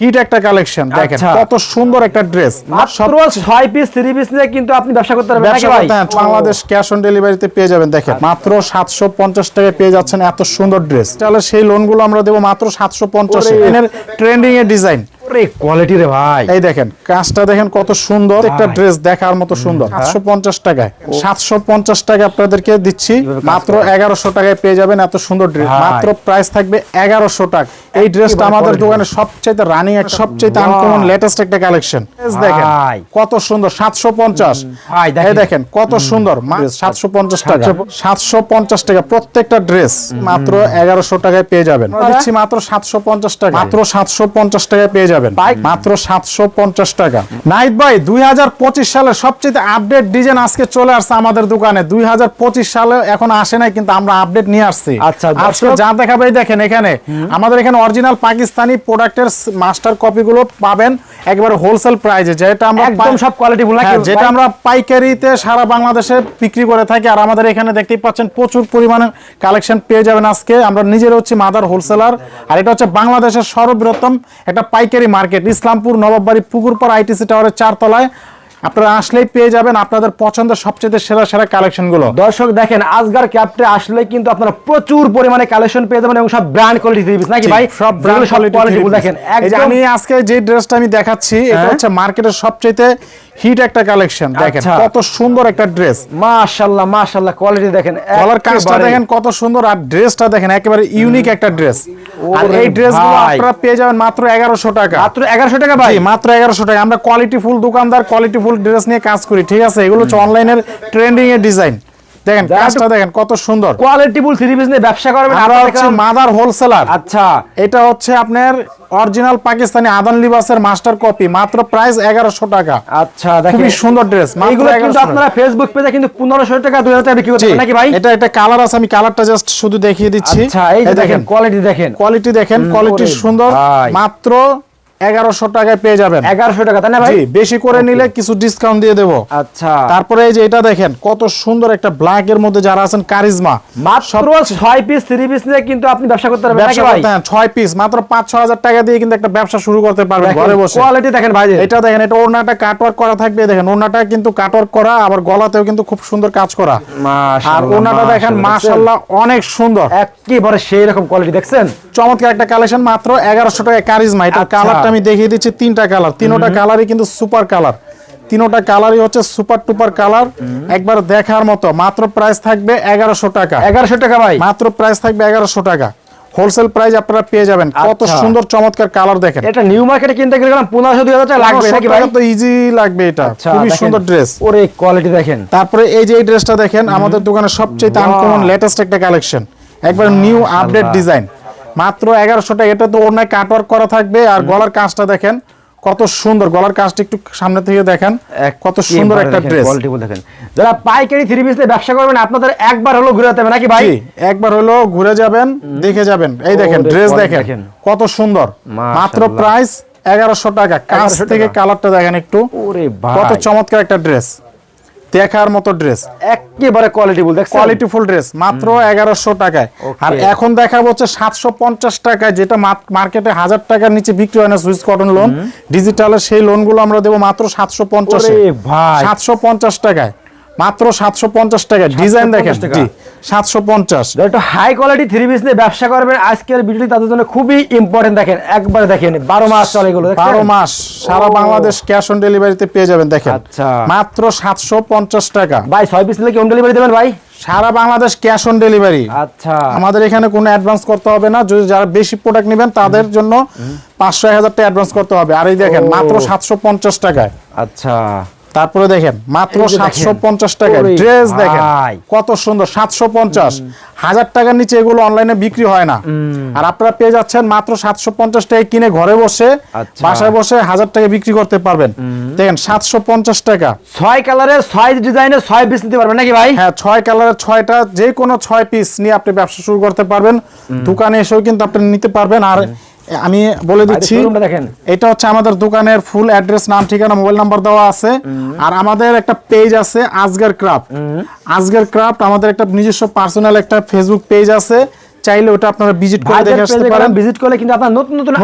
Hit একটা collection দেখেন আচ্ছা। কত সুন্দর একটা ড্রেস। মাত্র 6 পিস থ্রি পিস নিয়ে কিন্তু আপনি ব্যবসা করতে পারবেন ব্যবসা করতে হ্যাঁ, বাংলাদেশ ক্যাশ অন ডেলিভারিতে পেয়ে যাবেন দেখেন। মাত্র সাতশো পঞ্চাশ টাকায় পেয়ে যাচ্ছেন এত সুন্দর ড্রেস। তাহলে সেই লোনগুলো আমরা দেবো মাত্র সাতশো পঞ্চাশ। ওরে। এর ট্রেন্ডিং এর ডিজাইন ওরে কোয়ালিটি রে ভাই। এই দেখেন কাজটা দেখেন কত সুন্দর। একটা ড্রেস দেখার মতো সুন্দর। সাতশো পঞ্চাশ টাকায়। সাতশো পঞ্চাশ টাকা আপনাদেরকে দিচ্ছি। মাত্র এগারোশো টাকায় পেয়ে যাবেন এত সুন্দর ড্রেস মাত্র প্রাইস থাকবে এগারোশো টাকা। এই ড্রেসটা আমাদের দোকানে সবচাইতে রানিং এক সবচাইতে আনকমন লেটেস্ট একটা কালেকশন দেখেন কত সুন্দর সাতশো পঞ্চাশ। ভাই, দেখেন। এই দেখেন কত সুন্দর। সাতশো পঞ্চাশ টাকা। সাতশো পঞ্চাশ। টাকা প্রত্যেকটা ড্রেস মাত্র এগারোশো টাকায় পেয়ে যাবেন। দিচ্ছি মাত্র সাতশো পঞ্চাশ টাকা মাত্র সাতশো পঞ্চাশ টাকায় পেয়ে যাবেন। মাত্র সাতশো পঞ্চাশ টাকা। নাইট ভাই দুই হাজার পঁচিশ সালে সবচেয়ে আপডেট ডিজাইন আজকে চলে আসছে আমাদের দোকানে। দুই হাজার পঁচিশ সালে এখন আসে নাই কিন্তু আমরা আপডেট নিয়ে আসছি। আচ্ছা, আজকে যা দেখাবে দেখেন এখানে। আমাদের এখানে অরিজিনাল পাকিস্তানি প্রোডাক্টের মাস্টার কপিগুলো পাবেন। একবারে হোলসেল প্রাইজে যেটা আমরা একদম সব কোয়ালিটি বল হ্যাঁ, যেটা আমরা পাইকারিতে সারা বাংলাদেশে বিক্রি করে থাকি। আর আমাদের এখানে দেখতেই পাচ্ছেন প্রচুর পরিমাণে কালেকশন পেয়ে যাবেন আজকে। আমরা নিজেরা হচ্ছে মাদার হোলসেলার আর এটা হচ্ছে বাংলাদেশের সর্ববৃহত্তম একটা পাইকারি মার্কেট ইসলামপুর নবাববাড়ি পুকুরপাড় আইটিসি টাওয়ারের চারতলায় আপনারা আসলেই পেয়ে যাবেন আপনাদের পছন্দের সবচেয়ে সেরা সেরা কালেকশনগুলো। দর্শক দেখেন আজগার ক্যাপটে আসলে কিন্তু আপনারা প্রচুর পরিমাণে কালেকশন পেয়ে যাবেন এবং সব ব্র্যান্ড কোয়ালিটি থ্রি নাকি ভাই? সব ব্র্যান্ড কোয়ালিটি দেখেন আমি আজকে যে ড্রেসটা আমি দেখাচ্ছি এটা হ্যাঁ। হচ্ছে মার্কেটের সবচেয়ে হিট একটা কালেকশন দেখেন আচ্ছা। কত সুন্দর একটা ড্রেস মাশাআল্লাহ মাশাআল্লাহ কোয়ালিটি দেখেন কলার কাজটা দেখেন কত সুন্দর আর ড্রেসটা দেখেন একেবারে ইউনিক একটা ড্রেস আর এই ড্রেসগুলো আপনারা পেয়ে যাবেন মাত্র এগারোশো টাকা। মাত্র এগারোশো টাকা ভাই? মাত্র এগারোশো টাকা। আমরা কোয়ালিটি ফুল দোকানদার কোয়ালিটি ফুল ড্রেস নিয়ে কাজ করি ঠিক আছে? এগুলো হচ্ছে অনলাইনের ট্রেন্ডিং এর ডিজাইন দেখেন কাজটা দেখেন কত সুন্দর। কোয়ালিটি ফুল থ্রি পিস নিয়ে ব্যবসা করবেন আমরা হচ্ছে মাদার হোলসেলার আচ্ছা। এটা হচ্ছে আপনার অরিজিনাল পাকিস্তানি আদান লিবাসের মাস্টার কপি মাত্র প্রাইস এগারোশো টাকা। আচ্ছা দেখেন। খুবই সুন্দর ড্রেস এইগুলো কিন্তু আপনারা ফেসবুক পেজে কিন্তু পনেরোশো টাকা দুই হাজার টাকা বিক্রি করতে নাকি ভাই? এটা একটা কালার আছে আমি কালারটা জাস্ট শুধু দেখিয়ে দিচ্ছি। আচ্ছা এই দেখেন কোয়ালিটি দেখেন। কোয়ালিটি দেখেন কোয়ালিটি সুন্দর মাত্র এগারোশো টাকায় পেয়ে যাবেন। এগারোশো টাকা তাই না ভাই? বেশি করে নিলে কিছু ডিসকাউন্ট দিয়ে দেবো। আচ্ছা। তারপরে এই যে এটা দেখেন কত সুন্দর একটা ব্ল্যাক এর মধ্যে যারা আছেন কারিজমা মাত্র ছয় পিস থ্রি পিস নিয়ে কিন্তু আপনি ব্যবসা করতে পারবেন ব্যবসা করতে হ্যাঁ, ছয় পিস মাত্র পাঁচ হাজার টাকা দিয়ে কিন্তু একটা ব্যবসা শুরু করতে পারবেন ঘরে বসে। কোয়ালিটি দেখেন ভাই এটা দেখেন এটা ওড়নাটা কাটওয়ার্ক করা থাকবে দেখেন ওড়নাটা কিন্তু কাটওয়ার্ক করা আবার গলাতেও কিন্তু খুব সুন্দর কাজ করা। আর ওড়নাটা দেখেন মাশাআল্লাহ, অনেক সুন্দর। একেবারে সেই রকম কোয়ালিটি দেখছেন? চমৎকার একটা কালেকশন মাত্র এগারোশো টাকা কারিজমা এটা আচ্ছা। কালারটা আমি দেখিয়ে দিচ্ছি তিনটা কালার তিনোটা কালারই কিন্তু সুপার কালার তিনোটা কালারই হচ্ছে সুপার টুপার কালার একবার দেখার মতো মাত্র প্রাইস থাকবে এগারোশো টাকা। এগারোশো টাকা ভাই। মাত্র প্রাইস থাকবে এগারোশো টাকা। হোলসেল প্রাইস আপনারা পেয়ে যাবেন। কত আচ্ছা। সুন্দর চমৎকার কালার দেখেন। এটা নিউ মার্কেটে কিনতে গেলে পনেরোশো দুই হাজার টাকা লাগবে নাকি ভাই? তো ইজি লাগবে এটা। আচ্ছা, খুবই সুন্দর ড্রেস ওরে কোয়ালিটি দেখেন। তারপরে এই যে এই ড্রেসটা দেখেন আমাদের দোকানে সবচেয়ে আনকমন লেটেস্ট একটা কালেকশন একবার নিউ আপডেট ডিজাইন মাত্র এগারোশো টাকা এটা তো ওড়নায় কাটওয়ার্ক করা থাকবে। আর গলার কাজটা দেখেন কত সুন্দর। গলার কাজটা একটু সামনে থেকে দেখেন কত সুন্দর একটা ড্রেস দেখেন। যারা পাইকারি থ্রি পিস ব্যবসা করবেন আপনাদের একবার হলো ঘুরে হবে নাকি ভাই? একবার হলো ঘুরে যাবেন দেখে যাবেন। এই দেখেন ড্রেস দেখেন। কত সুন্দর। মাত্র প্রাইস এগারোশো টাকা। কাছ থেকে কালারটা দেখেন একটু। কত চমৎকার একটা ড্রেস দেখার মতো ড্রেস একেবারে কোয়ালিটি বল দেখছেন? কোয়ালিটি ফুল ড্রেস মাত্র এগারোশো টাকায়। আর এখন দেখাবো হচ্ছে সাতশো পঞ্চাশ টাকায় যেটা মার্কেটে হাজার টাকার নিচে বিক্রি হয় না সুইস কটন লোন ডিজিটালের সেই লোনগুলো আমরা দেবো মাত্র সাতশো পঞ্চাশ। সাতশো পঞ্চাশ টাকায়। মাত্র সাতশো পঞ্চাশ টাকায়। ডিজাইন দেখেন। 750 টাকা। সাতশো পঞ্চাশ। একটু হাই কোয়ালিটি থ্রি পিস নিয়ে ব্যবসা করবেন। আজকের ভিডিওটি তাদের জন্য খুবই ইম্পর্টেন্ট দেখেন। একবারে দেখেন বারো মাস চলে এগুলো বারো মাস সারা বাংলাদেশ ক্যাশ অন ডেলিভারিতে পেয়ে যাবেন দেখেন। আচ্ছা। মাত্র সাতশো পঞ্চাশ টাকা। ভাই ছয় পিস নিলে কি হোম ডেলিভারি দেবেন ভাই? সারা বাংলাদেশ ক্যাশ অন ডেলিভারি আচ্ছা। আমাদের এখানে কোনো অ্যাডভান্স করতে হবে না। যদি যারা বেশি প্রোডাক্ট নেবেন তাদের জন্য পাঁচশো এক হাজার টাকা অ্যাডভান্স করতে হবে। আর এই দেখেন মাত্র সাতশো পঞ্চাশ টাকায়। আচ্ছা। তারপরে দেখেন মাত্র। সাতশো পঞ্চাশ ওরে ড্রেস দেখেন। কত সুন্দর সাতশো পঞ্চাশ। হাজার টাকার নিচে এগুলো অনলাইনে বিক্রি হয় না। আর আপনারা পেয়ে যাচ্ছেন মাত্র সাতশো পঞ্চাশ টাকা কিনে ঘরে বসে আচ্ছা। বাসায় বসে হাজার টাকা বিক্রি করতে পারবেন। দেখেন সাতশো পঞ্চাশ টাকা। ছয় কালারের ছয় ডিজাইনের ছয় পিস নিতে পারবেন নাকি ভাই? হ্যাঁ ছয় কালারের ছয়টা যে কোনো ছয় পিস নিয়ে আপনি ব্যবসা শুরু করতে পারবেন। দোকানে এসেও কিন্তু আপনি নিতে পারবেন। আর আমি বলে দিচ্ছি এটা হচ্ছে আমাদের দোকানের ফুল অ্যাড্রেস নাম ঠিকানা মোবাইল নাম্বার দেওয়া আছে। আর আমাদের একটা পেজ আছে আজগার ক্রাফট আজগর ক্রাফট আমাদের একটা নিজস্ব পার্সোনাল একটা ফেসবুক পেজ আছে। চাইলে ওটা আপনারা ভিজিট করে দেখে আসতে পারেন। ভিজিট করলে কিন্তু আপনার নতুন নতুন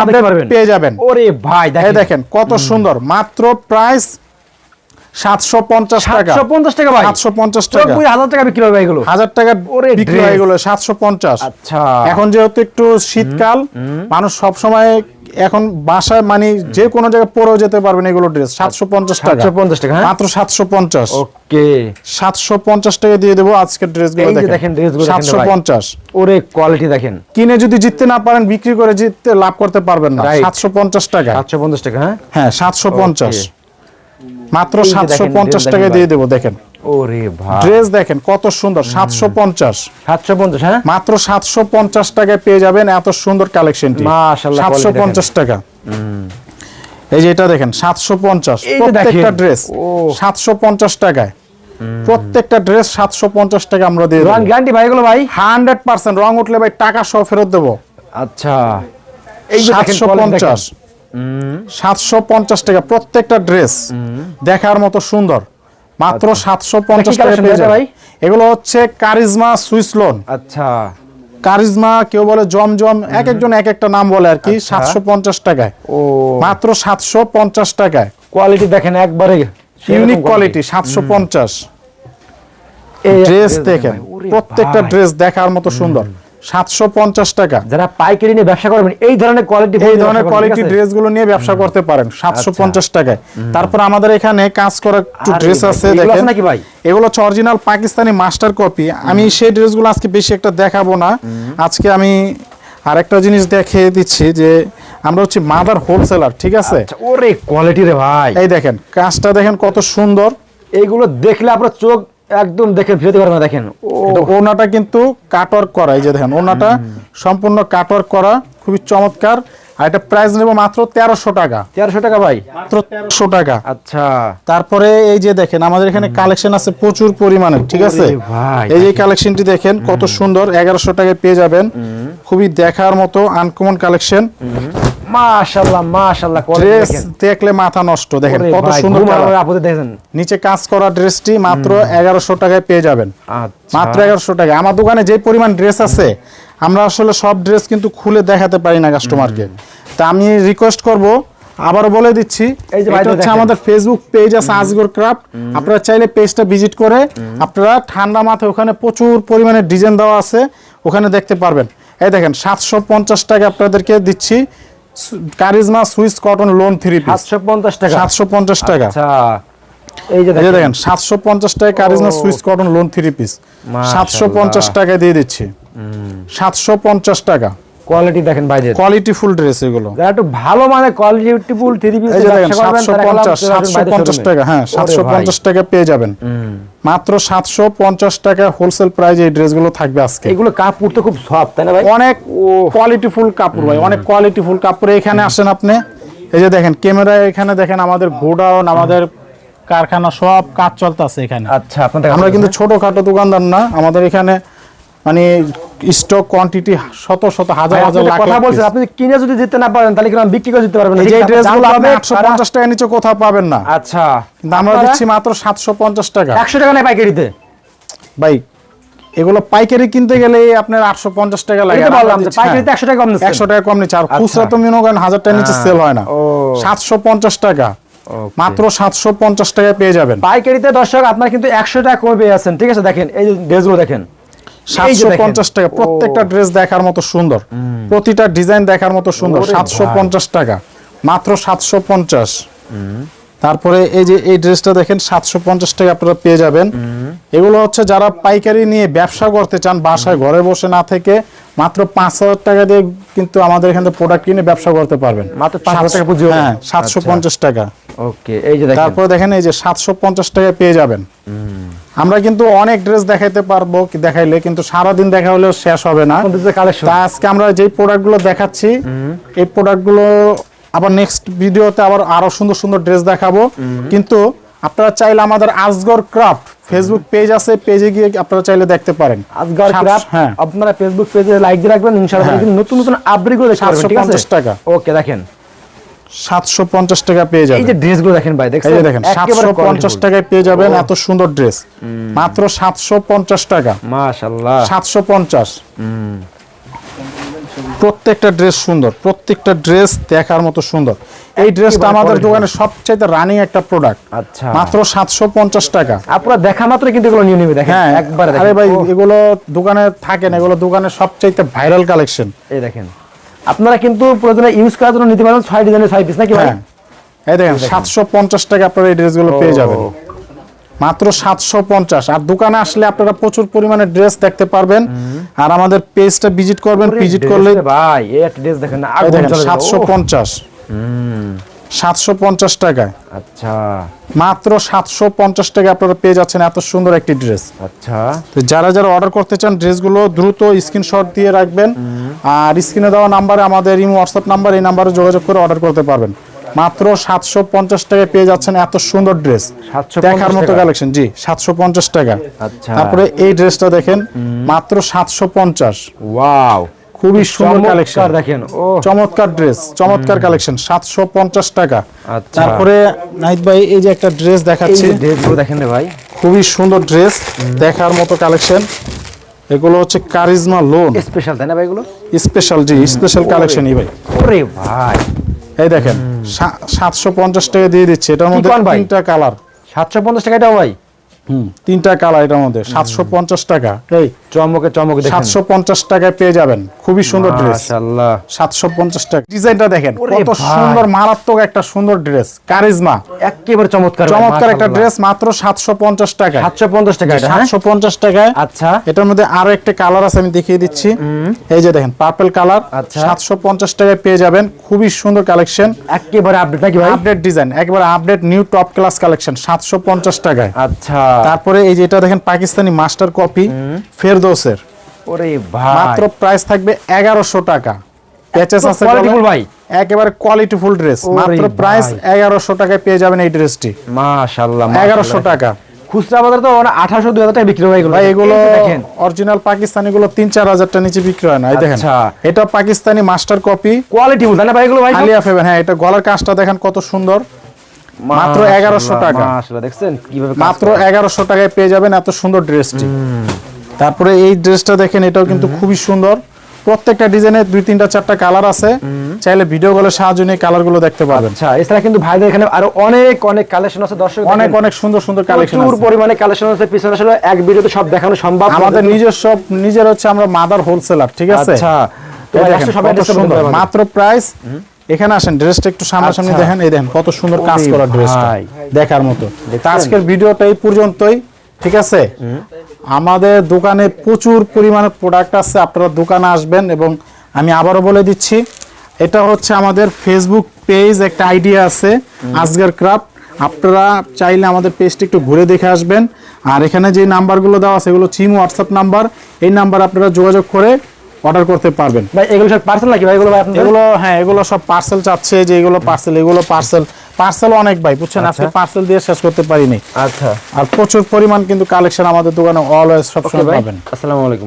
আপডেট পেয়ে যাবেন। ওরে ভাই দেখেন। কত সুন্দর। মাত্র প্রাইস সাতশো পঞ্চাশ টাকা। 750 টাকা ভাই। 750 টাকা। বিক্রি হবে এগুলো। হাজার টাকা ওরে বিক্রি dress। গেলো আচ্ছা। এখন যেহেতু একটু শীতকাল মানুষ সব সময় এখন বাসায় মানে যে কোনো জায়গায় পরেও যেতে পারবেন এগুলো ড্রেস সাতশো পঞ্চাশ টাকা। 750 টাকা, হ্যাঁ? মাত্র সাতশো পঞ্চাশ। ওকে। সাতশো পঞ্চাশ টাকা দিয়ে দেবো আজকের ড্রেসগুলো দেখেন। সাতশো পঞ্চাশ। ওরে কোয়ালিটি দেখেন। কিনে যদি জিততে না পারেন বিক্রি করে জিততে লাভ করতে পারবেন না। Right. সাতশো পঞ্চাশ টাকা। 750 টাকা হ্যাঁ? হ্যাঁ সাতশো পঞ্চাশ। মাত্র এই যে সাতশো দেখেন, পঞ্চাশ dress টাকা দিয়ে। দেবো দেখেন। ওরে ভাই। ড্রেস দেখেন কত সুন্দর সাতশো পঞ্চাশ। 750 হ্যাঁ? মাত্র সাতশো পঞ্চাশ টাকায় পেয়ে যাবেন এত সুন্দর কালেকশনটি। মাশাআল্লাহ, টাকা। এই যে এটা দেখেন প্রত্যেকটা ড্রেস ও। সাতশো পঞ্চাশ টাকায়। প্রত্যেকটা ড্রেস সাতশো পঞ্চাশ টাকা আমরা দিয়ে রং গ্যারান্টি ভাই এগুলো ভাই? হান্ড্রেড পার্সেন্ট রং উঠলে ভাই টাকা সহ ফেরত দেবো। আচ্ছা। এই যে দেখেন। সাতশো পঞ্চাশ। সাতশো পঞ্চাশ টাকা প্রত্যেকটা ড্রেস দেখার মতো সুন্দর। মাত্র সাতশো পঞ্চাশ টাকা পেয়ে। এগুলো হচ্ছে কারিজমা সুইস লোন। আচ্ছা। কারিজমা কেউ বলে জমজম এক একজন এক একটা নাম বলে আর কি আচ্ছা। সাতশো পঞ্চাশ টাকায়। ও। মাত্র সাতশো পঞ্চাশ টাকায়। কোয়ালিটি দেখেন একবারে ইউনিক কোয়ালিটি। সাতশো পঞ্চাশ। ড্রেস দেখেন প্রত্যেকটা ড্রেস দেখার মতো সুন্দর। টাকা। যারা পাইকারি নিয়ে ব্যবসা করবেন এই ধরনের কোয়ালিটি এই ধরনের কোয়ালিটি ড্রেস নিয়ে ব্যবসা করতে পারেন সাতশো পঞ্চাশ টাকায়। তারপর আমাদের এখানে কাজ করা একটু ড্রেস আছে দেখেন। নাকি ভাই? এগুলো হচ্ছে অরিজিনাল পাকিস্তানি মাস্টার কপি আমি সেই ড্রেসগুলো আজকে বেশি একটা দেখাবো না। আজকে আমি আরেকটা জিনিস দেখিয়ে দিচ্ছি যে আমরা হচ্ছে মাদার হোলসেলার ঠিক আছে? আচ্ছা, ওরে কোয়ালিটি রে ভাই। এই দেখেন কাজটা দেখেন কত সুন্দর। এইগুলো দেখলে আপনার চোখ একদম দেখে ফিরতে পারবে না দেখেন। ওনাটা কিন্তু কাটওয়ার্ক করা এই যে দেখেন ওনাটা সম্পূর্ণ কাটওয়ার্ক করা খুবই চমৎকার। আর এটা প্রাইস নেব মাত্র তেরোশো টাকা। তেরোশো টাকা ভাই? মাত্র তেরোশো টাকা। আচ্ছা। তারপরে এই যে দেখেন আমাদের এখানে কালেকশন আছে প্রচুর পরিমাণে ঠিক আছে? এই যে কালেকশনটি দেখেন কত সুন্দর এগারোশো টাকায় পেয়ে যাবেন। খুবই দেখার মতো আনকমন কালেকশন। মাশাআল্লাহ মাশাআল্লাহ ড্রেস দেখলে মাথা নষ্ট দেখেন কত সুন্দর ঘুম আবার দেখেন। নিচে কাজ করা ড্রেসটি মাত্র এগারোশো টাকায় পেয়ে যাবেন। আচ্ছা। মাত্র এগারোশো টাকা আমার দোকানে যে পরিমাণ ড্রেস আছে আমরা আসলে সব ড্রেস কিন্তু খুলে দেখাতে পারি না কাস্টমারকে তা আমি রিকোয়েস্ট করব আবারও বলে দিচ্ছি এটা হচ্ছে আমাদের ফেসবুক পেজ আছে আজগর ক্রাফট আপনারা চাইলে পেজটা ভিজিট করে আপনারা ঠান্ডা মাথায় ওখানে প্রচুর পরিমাণে ডিজাইন দেওয়া আছে ওখানে দেখতে পারবেন। এই দেখেন সাতশো পঞ্চাশ টাকা আপনাদেরকে দিচ্ছি। Charisma Swiss cotton lawn three piece সাতশো পঞ্চাশ টাকা। সাতশো পঞ্চাশ টাকা। আচ্ছা এই যে দেখেন। দেখেন সাতশো পঞ্চাশ টাকা Charisma. Swiss cotton lawn three piece মাশাআল্লাহ। সাতশো পঞ্চাশ টাকা দিয়ে দিচ্ছি। সাতশো পঞ্চাশ টাকা। কোয়ালিটি দেখেন বাইরের কোয়ালিটি ফুল ড্রেস এগুলো। যারা একটু ভালো মানে কোয়ালিটি ফুল থ্রি পিস দেখেন সাতশো পঞ্চাশ সাতশো পঞ্চাশ টাকা হ্যাঁ সাতশো পঞ্চাশ টাকা পেয়ে যাবেন। মাত্র সাতশো পঞ্চাশ টাকা হোলসেল প্রাইস এই ড্রেসগুলো থাকবে আজকে। এগুলো কাপড় তো খুব সফট তাই না ভাই? অনেক কোয়ালিটি ফুল কাপড় ভাই অনেক কোয়ালিটি ফুল কাপড়। এখানে আসেন আপনি এই যে দেখেন ক্যামেরায় এখানে দেখেন আমাদের গোডাউন আমাদের কারখানা সব কাজ চলতেছে এখানে। আচ্ছা আপনাদের আমরা কিন্তু ছোটখাটো দোকানদার না আমাদের এখানে মানে স্টক কোয়ান্টিটি শত শত হাজার হাজার লাখ কথা বলছেন আপনি কিনে যদি দিতে না পারেন তাহলে কীরকম বিক্রি করে দিতে পারবেন না। এই যে ড্রেসগুলো আপনি পাবে, আটশো তারা- পঞ্চাশ টাকা নিচে কোথাও পাবেন না। আচ্ছা। কিন্তু আমরা দিচ্ছি মাত্র সাতশো পঞ্চাশ টাকা। একশো টাকা নেয় পাইকারিতে? ভাই এগুলো পাইকারি কিনতে গেলে আপনার আটশো পঞ্চাশ টাকা লাগে। বললাম যে দিচ্ছি, পাইকারিতে হ্যাঁ, 100 টাকা কম নিচ্ছে। একশো টাকা কম নিচ্ছে। আর খুচরা তো মনে করেন হাজার টাকা নিচে সেল হয় না। ও। সাতশো পঞ্চাশ টাকা। মাত্র সাতশো পঞ্চাশ টাকা পেয়ে যাবেন। পাইকারিতে দর্শক আপনার কিন্তু একশো টাকা কমে পেয়ে যাচ্ছেন। ঠিক আছে দেখেন এই যে ড্রেসগুলো দেখেন। এই যে সাতশো দেখেন। পঞ্চাশ টাকা প্রত্যেকটা ড্রেস দেখার মতো সুন্দর। প্রতিটা ডিজাইন দেখার মতো সুন্দর। ওরে সাতশো ভাই। পঞ্চাশ টাকা। মাত্র সাতশো পঞ্চাশ। তারপরে এই যে এই ড্রেসটা দেখেন সাতশো পঞ্চাশ টাকা আপনারা পেয়ে যাবেন। এগুলো হচ্ছে যারা পাইকারি নিয়ে ব্যবসা করতে চান বাসায় ঘরে বসে না থেকে মাত্র পাঁচ হাজার টাকা দিয়ে কিন্তু আমাদের এখানে প্রোডাক্ট কিনে ব্যবসা করতে পারবেন। মাত্র 5,000 টাকা পুঁজি হ্যাঁ সাতশো পঞ্চাশ টাকা। ওকে এই যে দেখেন। তারপরে দেখেন এই যে সাতশো পঞ্চাশ টাকা পেয়ে যাবেন। আমরা কিন্তু অনেক ড্রেস দেখাইতে পারব দেখাইলে কিন্তু সারাদিন দেখা হলেও শেষ হবে না। আজকে আমরা যেই প্রোডাক্টগুলো দেখাচ্ছি এই প্রোডাক্টগুলো আবার নেক্সট ভিডিওতে আবার আরও সুন্দর সুন্দর ড্রেস দেখাবো। কিন্তু আপনারা চাইলে আমাদের আজগর ক্রাফট ফেসবুক পেজ আছে পেজে গিয়ে আপনারা চাইলে দেখতে পারেন। আজগার ক্রাফট হ্যাঁ। আপনারা ফেসবুক পেজে লাইক দিয়ে রাখবেন ইনশাআল্লাহ হ্যাঁ। কিন্তু নতুন নতুন আপডেটগুলো দেখতে পারবেন ঠিক আছে? 750 টাকা। ওকে দেখেন। সাতশো পঞ্চাশ টাকা পেয়ে যাবেন। এই যে ড্রেসগুলো দেখেন ভাই দেখেন এই দেখেন একেবারে সাতশো পঞ্চাশ quality টাকায় পেয়ে যাবেন এত সুন্দর ড্রেস মাত্র সাতশো পঞ্চাশ টাকা। full। মাশাআল্লাহ। সাতশো পঞ্চাশ। প্রত্যেকটা ড্রেস সুন্দর প্রত্যেকটা ড্রেস দেখার মতো সুন্দর। এই ড্রেসটা আমাদের দোকানে সবচাইতে রানিং একটা প্রোডাক্ট আচ্ছা। মাত্র সাতশো পঞ্চাশ টাকা। আপনারা দেখা মাত্র কিন্তু এগুলো নিয়ে নেবে দেখেন। হ্যাঁ একবারে আরে ভাই এগুলো দোকানে থাকে না এগুলো দোকানের সবচাইতে ভাইরাল কালেকশন এই দেখেন। আপনারা কিন্তু প্রয়োজনে ইউজ করার জন্য নিতে পারেন ছয় ডিজাইনের ছয় পিস নাকি ভাই? হ্যাঁ। এই দেখেন সাতশো পঞ্চাশ টাকা আপনারা এই ড্রেসগুলো পেয়ে যাবেন। মাত্র সাতশো পঞ্চাশ। আর দোকানে আসলে আপনারা প্রচুর পরিমাণে ড্রেস দেখতে পারবেন। আর আমাদের পেজটা ভিজিট করবেন ভিজিট করলে ভাই একটা ড্রেস দেখেন। সাতশো পঞ্চাশ। সাতশো পঞ্চাশ টাকায়। আচ্ছা। মাত্র সাতশো পঞ্চাশ টাকা আপনারা পেয়ে যাচ্ছেন এত সুন্দর একটি ড্রেস আচ্ছা। তো যারা যারা অর্ডার করতে চান ড্রেসগুলো দ্রুত স্ক্রিনশট দিয়ে রাখবেন। আর স্ক্রিনে দেওয়া নাম্বারে আমাদের ইমো হোয়াটসঅ্যাপ নাম্বার এই নাম্বারে যোগাযোগ করে অর্ডার করতে পারবেন। মাত্র সাতশো পঞ্চাশ টাকায় পেয়ে যাচ্ছেন এত সুন্দর ড্রেস দেখার মতো কালেকশন জি সাতশো পঞ্চাশ টাকা। আচ্ছা। তারপরে এই ড্রেসটা দেখেন মাত্র সাতশো পঞ্চাশ। ওয়াও। খুবই সুন্দর কালেকশন দেখেন ও। চমৎকার ড্রেস চমৎকার কালেকশন সাতশো পঞ্চাশ টাকা। আচ্ছা। তারপরে নাহিদ ভাই এই যে একটা ড্রেস দেখাচ্ছি। ড্রেসগুলো দেখেন ভাই। খুবই সুন্দর ড্রেস দেখার মতো কালেকশন এগুলো হচ্ছে কারিজমা লোন স্পেশাল তাই না ভাই এগুলো? স্পেশাল জি স্পেশাল কালেকশন এই ভাই। ওরে ভাই। এই দেখেন সাতশো পঞ্চাশ টাকা দিয়ে দিচ্ছে এটার মধ্যে তিনটা কালার। সাতশো পঞ্চাশ টাকা এটা ভাই? হুম তিনটা কালার এটার মধ্যে সাতশো পঞ্চাশ টাকা। এই চমকে চমকে দেখেন। টাকায় পেয়ে যাবেন। খুবই সুন্দর ড্রেস মাশাআল্লাহ। টাকা। ডিজাইনটা দেখেন কত সুন্দর মারাত্মক একটা সুন্দর ড্রেস কারিজমা। একেবারে চমৎকার চমৎকার একটা ড্রেস মাত্র সাতশো পঞ্চাশ টাকা সাতশো পঞ্চাশ টাকা এটা হ্যাঁ? টাকায়। আচ্ছা। এটার মধ্যে আরও একটা কালার আছে আমি দেখিয়ে দিচ্ছি। এই যে দেখেন পার্পল কালার আচ্ছা। সাতশো পঞ্চাশ টাকায় পেয়ে যাবেন। খুবই সুন্দর কালেকশন একেবারে আপডেট নাকি ভাই? আপডেট ডিজাইন একবার update new top class collection সাতশো পঞ্চাশ টাকায়। আচ্ছা। তারপরে এই যে এটা দেখেন পাকিস্তানি মাস্টার কপি ফেরদৌসের ওরে ভাই। মাত্র প্রাইস থাকবে এগারোশো টাকা। প্যাচেস আছে গলায়। ভাই। একেবারে কোয়ালিটিফুল ড্রেস মাত্র প্রাইস ভাই। এগারোশো টাকায় পেয়ে যাবেন এই ড্রেসটি মাশাআল্লাহ এগারোশো টাকা। খুচরা বাজারে তো আঠারোশো দুই হাজার টাকা বিক্রি হয় এগুলো। ভাই এগুলো দেখেন। অরিজিনাল পাকিস্তানি গুলো তিন চার হাজার টাকা নিচে বিক্রি হয় না। এই দেখেন। আচ্ছা। এটা পাকিস্তানি মাস্টার কপি কোয়ালিটি তাই না ভাই এগুলো ভাই আলিয়া ফেবেন। হ্যাঁ এটা গলার কাজটা দেখেন কত সুন্দর। মাত্র মাশাআল্লাহ, 1100 টাকা। মাশাআল্লাহ দেখছেন কীভাবে মাত্র করে। এগারোশো টাকায় পেয়ে যাবেন এত সুন্দর ড্রেসটি তারপরে এই ড্রেসটা দেখেন এটাও কিন্তু খুবই সুন্দর। প্রত্যেকটা ডিজাইনের দুই তিনটা চারটা কালার আছে। চাইলে ভিডিও কলের সাহায্য নিয়ে কালারগুলো দেখতে পারবেন। আচ্ছা এছাড়া কিন্তু ভাইদের এখানে আরও অনেক অনেক কালেকশন আছে। দর্শক অনেক অনেক সুন্দর সুন্দর কালেকশন প্রচুর পরিমাণে কালেকশন আছে। পিছনে আসলে এক ভিডিওতে সব দেখানো সম্ভব। আমাদের নিজস্ব নিজের হচ্ছে আমরা মাদার হোলসেলার ঠিক আছে? আচ্ছা তো দেখেন, সবাই সুন্দর। মাত্র প্রাইস এখানে আসেন ড্রেসটা একটু সামনাসামনি আচ্ছা। দেখেন এই দেখেন কত সুন্দর কাজ করা ড্রেসটা। ভাই। দেখার মতো। আজকের ভিডিওটা এই পর্যন্তই ঠিক আছে? আমাদের দোকানে প্রচুর পরিমাণে প্রোডাক্ট আছে, আপনারা দোকানে আসবেন এবং আমি আবারও বলে দিচ্ছি, এটা হচ্ছে আমাদের ফেসবুক পেজ একটা আইডিয়া আছে আজগার ক্রাফট আপনারা চাইলে আমাদের পেজটি একটু ঘুরে দেখে আসবেন। আর এখানে যে নাম্বারগুলো দেওয়া এগুলো চিম হোয়াটসঅ্যাপ নাম্বার এই নাম্বার আপনারা যোগাযোগ করে অর্ডার করতে পারবেন। ভাই এগুলো সব পার্সেল নাকি ভাই? এগুলো ভাই এগুলো হ্যাঁ এগুলো সব পার্সেল চাচ্ছে যে এগুলো পার্সেল এগুলো পার্সেল পার্সেল অনেক ভাই বুঝছেন? আজকে পার্সেল দিয়ে শেষ করতে পারিনি। আচ্ছা। আর প্রচুর পরিমাণ কিন্তু কালেকশন আমাদের দোকানে অলওয়েজ সব সময় পাবেন। আসসালামু আলাইকুম।